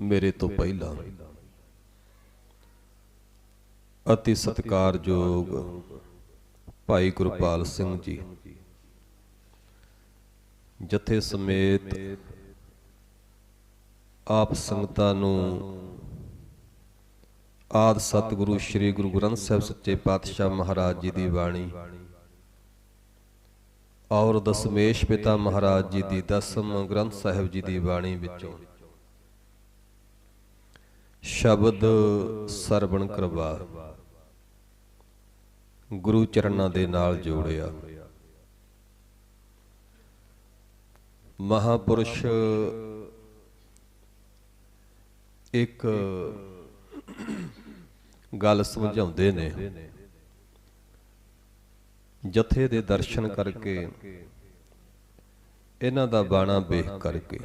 ਮੇਰੇ ਤੋਂ ਪਹਿਲਾਂ। ਅਤੀ ਸਤਿਕਾਰਯੋਗ ਭਾਈ ਗੁਰਪਾਲ ਸਿੰਘ ਜੀ। ਜਥੇ ਸਮੇਤ ਆਪ ਸੰਗਤਾਂ ਨੂੰ ਆਦ ਸਤਿਗੁਰੂ ਸ੍ਰੀ ਗੁਰੂ ਗ੍ਰੰਥ ਸਾਹਿਬ ਸੱਚੇ ਪਾਤਸ਼ਾਹ ਮਹਾਰਾਜ ਜੀ ਦੀ ਬਾਣੀ ਔਰ ਦਸਮੇਸ਼ ਪਿਤਾ ਮਹਾਰਾਜ ਜੀ ਦੀ ਦਸਮ ਗ੍ਰੰਥ ਸਾਹਿਬ ਜੀ ਦੀ ਬਾਣੀ ਵਿੱਚੋਂ ਸ਼ਬਦ ਸਰਵਣ ਕਰਵਾ। ਗੁਰੂ ਚਰਨਾਂ ਦੇ ਨਾਲ ਜੋੜਿਆ। ਮਹਾਪੁਰਸ਼ ਇੱਕ ਗੱਲ ਸਮਝਾਉਂਦੇ ਨੇ। ਜਥੇ ਦੇ ਦਰਸ਼ਨ ਕਰਕੇ ਇਹਨਾਂ ਦਾ ਬਾਣਾ ਵੇਖ ਕਰਕੇ।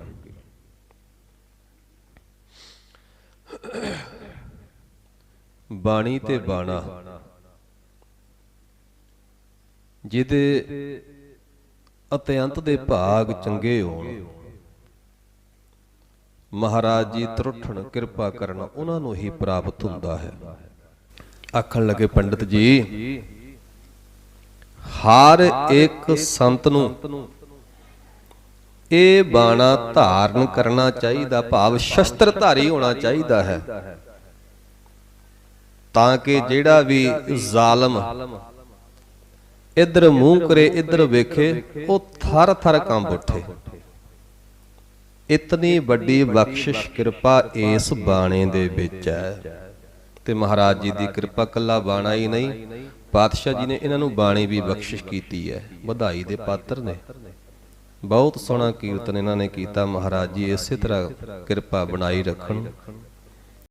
ਬਾਣੀ ਤੇ ਬਾਣਾ। ਜਿਹਦੇ ਅਤਿਅੰਤ ਦੇ ਭਾਗ ਚੰਗੇ ਹੋਣ। ਮਹਾਰਾਜ ਜੀ ਤਰੁੱਠਣ, ਕਿਰਪਾ ਕਰਨ, ਉਹਨਾਂ ਨੂੰ ਹੀ ਪ੍ਰਾਪਤ ਹੁੰਦਾ ਹੈ। ਆਖਣ ਲੱਗੇ ਪੰਡਤ ਜੀ, ਹਰ ਇੱਕ ਸੰਤ ਨੂੰ, ਇਹ ਬਾਣਾ ਧਾਰਨ ਕਰਨਾ ਚਾਹੀਦਾ, ਭਾਵ ਸ਼ਸਤਰ ਧਾਰੀ ਹੋਣਾ ਚਾਹੀਦਾ ਹੈ। ਤਾਂ ਕਿ ਜਿਹੜਾ ਵੀ ਜ਼ਾਲਮ ਇਧਰ ਮੂੰਹ ਕਰੇ ਇਧਰ ਵੇਖੇ ਉਹ ਥਰ ਥਰ ਕੰਬ ਉੱਠੇ। ਇਤਨੀ ਵੱਡੀ ਬਖਸ਼ਿਸ਼ ਕਿਰਪਾ ਇਸ ਬਾਣੇ ਦੇ ਵਿੱਚ ਹੈ। ਤੇ ਮਹਾਰਾਜ ਜੀ ਦੀ ਕਿਰਪਾ ਕੱਲਾ ਬਾਣਾ ਹੀ ਨਹੀਂ ਪਾਤਸ਼ਾਹ ਜੀ ਨੇ ਇਹਨਾਂ ਨੂੰ ਬਾਣੀ ਵੀ ਬਖਸ਼ਿਸ਼ ਕੀਤੀ ਹੈ। ਵਧਾਈ ਦੇ ਪਾਤਰ ਨੇ। ਬਹੁਤ ਸੋਹਣਾ ਕੀਰਤਨ ਇਹਨਾਂ ਨੇ ਕੀਤਾ। ਮਹਾਰਾਜ ਜੀ ਇਸੇ ਤਰ੍ਹਾਂ ਕਿਰਪਾ ਬਣਾਈ ਰੱਖਣ।